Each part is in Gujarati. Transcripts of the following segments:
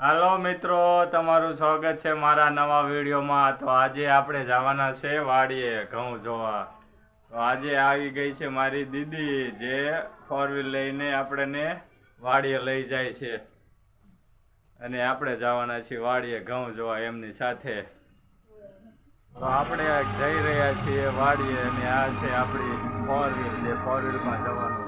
હાલો મિત્રો, તમારું સ્વાગત છે મારા નવા વિડીયોમાં. તો આજે આપણે જવાના છે વાડીએ ઘઉં જોવા. તો આજે આવી ગઈ છે મારી દીદી, જે ફોર વ્હીલ લઈને આપણને વાડીએ લઈ જાય છે. અને આપણે જવાના છીએ વાડીએ ઘઉં જોવા એમની સાથે. તો આપણે જઈ રહ્યા છીએ વાડીએ, અને આ છે આપણી ફોર વ્હીલ જે ફોર વ્હીલમાં જવાનું.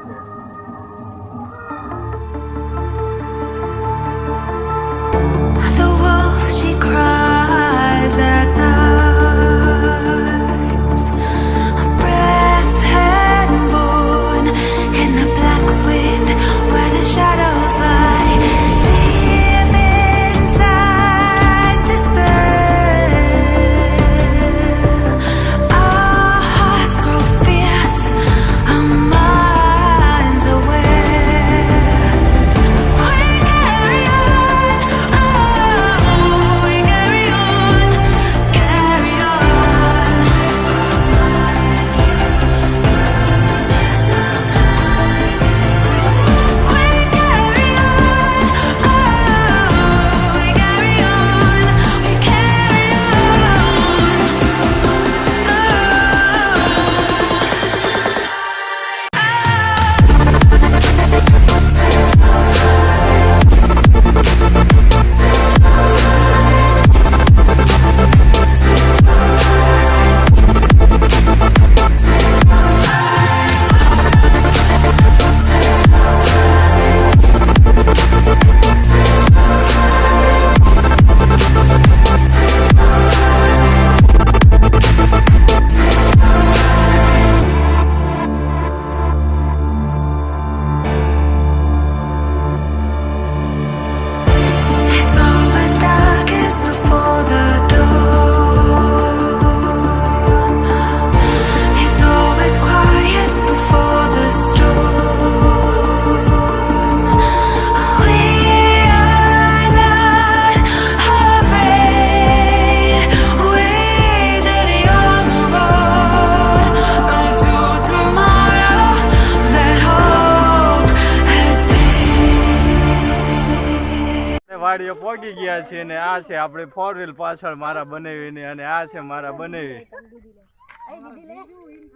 વાડીએ પહોંચી ગયા છીએ ને આ છે આપણી ફોર વ્હીલ પાછળ મારા બનાવીની અને આ છે મારા બનાવી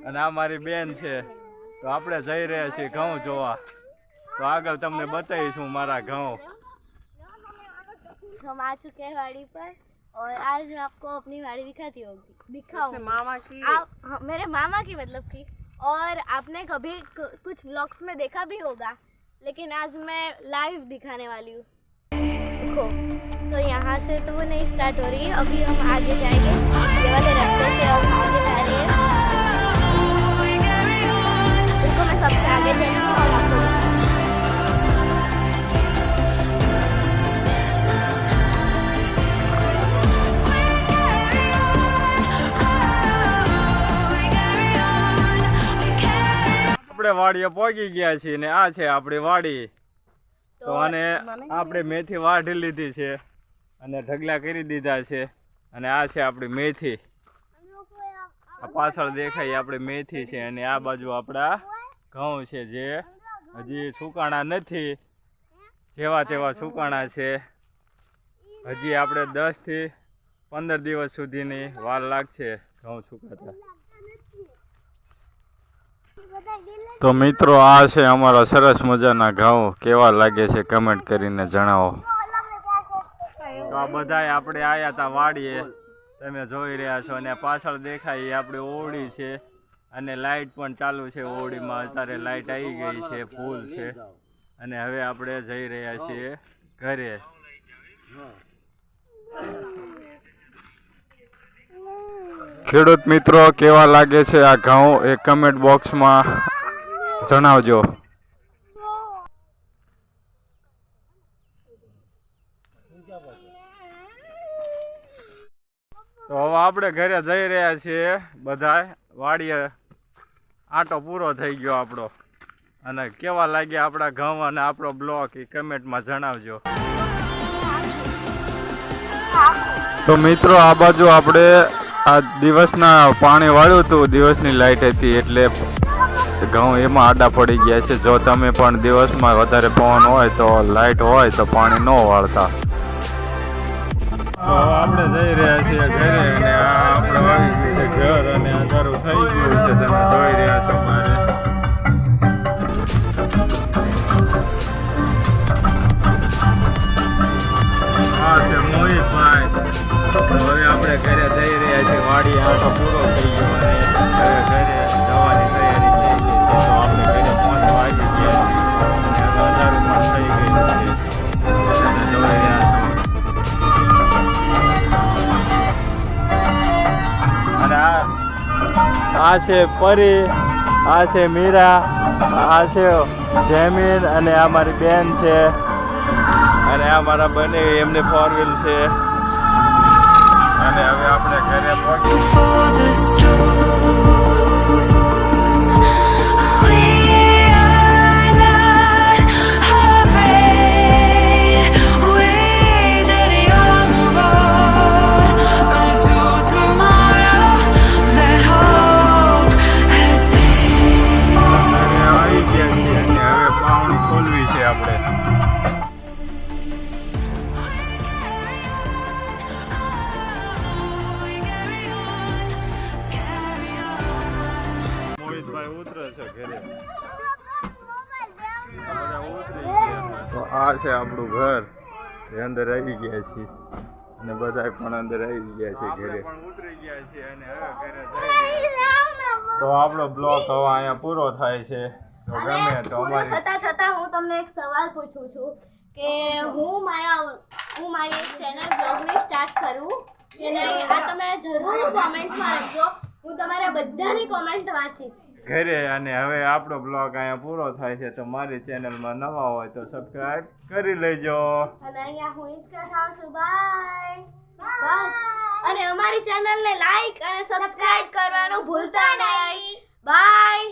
અને આ મારી બેન છે તો આપણે જઈ રહ્યા છીએ ઘઉં જોવા તો આગળ તમને બતાવીશું મારા ઘઉં हम आ चुके हैं वाड़ी पर और आज मैं आपको अपनी वाड़ी दिखाती होगी दिखाऊंगी मामा की आप हाँ, मेरे मामा की मतलब की और आपने कभी क- कुछ व्लॉग्स में देखा भी होगा लेकिन आज मैं लाइव दिखाने वाली हूँ देखो तो यहाँ से तो वो नहीं स्टार्ट हो रही है अभी हम आगे जाएंगे ये वाले रास्ते से हम आगे जा रहे हैं देखो मैं सबसे आगे जाऊंगी और आपको दिखाऊंगी। આપણે વાડીએ પહોંચી ગયા છીએ ને આ છે આપણી વાડી તો આને આપણે મેથી વાઢી લીધી છે અને ઢગલા કરી દીધા છે અને આ છે આપણી મેથી. આ પાછળ દેખાય આપણી મેથી છે અને આ બાજુ આપણા ઘઉં છે જે હજી સુકાણા નથી. જેવા તેવા સુકાણા છે. હજી આપણે દસથી પંદર દિવસ સુધીની વાર લાગશે ઘઉં સુકાતા. તો મિત્રો, આ છે અમારા સરસ મજાના ઘઉં. કેવા લાગે છે કમેન્ટ કરીને જણાવો. તો આ બધાય આપણે આયા હતા વાડીએ. તમે જોઈ રહ્યા છો અને પાછળ દેખાય એ આપણી ઓવડી છે અને લાઇટ પણ ચાલુ છે ઓવડીમાં. અત્યારે લાઇટ આવી ગઈ છે, ફૂલ છે. અને હવે આપણે જઈ રહ્યા છીએ ઘરે. ખેડૂત મિત્રો, કેવા લાગે છે આ ઘઉં? એ કમેન્ટ બોક્સમાં જણાવજો. તો હવે આપણે ઘરે જઈ રહ્યા છીએ બધા વાડીએ આટો પૂરો થઈ ગયો આપણો. અને કેવા લાગ્યા આપણા ઘઉં અને આપણો બ્લોક એ કમેન્ટમાં જણાવજો. તો મિત્રો, આ બાજુ આપણે આ દિવસના પાણી વાળ્યું હતું, દિવસની લાઇટ હતી એટલે ઘઉં એમાં આડા પડી ગયા છે. જો તમે પણ દિવસમાં વધારે પવન હોય તો લાઇટ હોય તો પાણી ન વાળતા. આપણે જઈ રહ્યા છીએ ઘરે અને આપણે ઘર અને અંધારું થઈ ગયું છે આ છે પરી, આ છે મીરા, આ છે જેમીન અને આ મારી બેન છે. અને આ મારા બંને એમની ફોર વ્હીલ છે. અને હવે આપણે ઘરે પહોંચી ઘરે. તો આ છે આપણું ઘર. એ અંદર આવી ગયા છીએ. અને બધા પણ અંદર આવી ગયા છે ઘરે. પણ ઉતરી ગયા છે અને હવે ઘરે તો આપણો બ્લોગ હવે અહીંયા પૂરો થાય છે. તો ગમે તો અમારી થતા થતા હું તમને એક સવાલ પૂછું છું કે હું મારા હું મારી એક ચેનલ બ્લોગની સ્ટાર્ટ કરું. કે નહીં આ તમે જરૂર કોમેન્ટમાં લખજો હું તમારા બધાની કોમેન્ટ વાંચીશ. ઘરે અને હવે આપણો બ્લોગ અહીંયા પૂરો થાય છે તો મારી ચેનલમાં નવા હોય તો સબસ્ક્રાઇબ કરી લેજો. અને અહીંયા હું જ બાય. અને અમારી ચેનલને લાઈક અને સબસ્ક્રાઇબ કરવાનું ભૂલતા નહીં. બાય.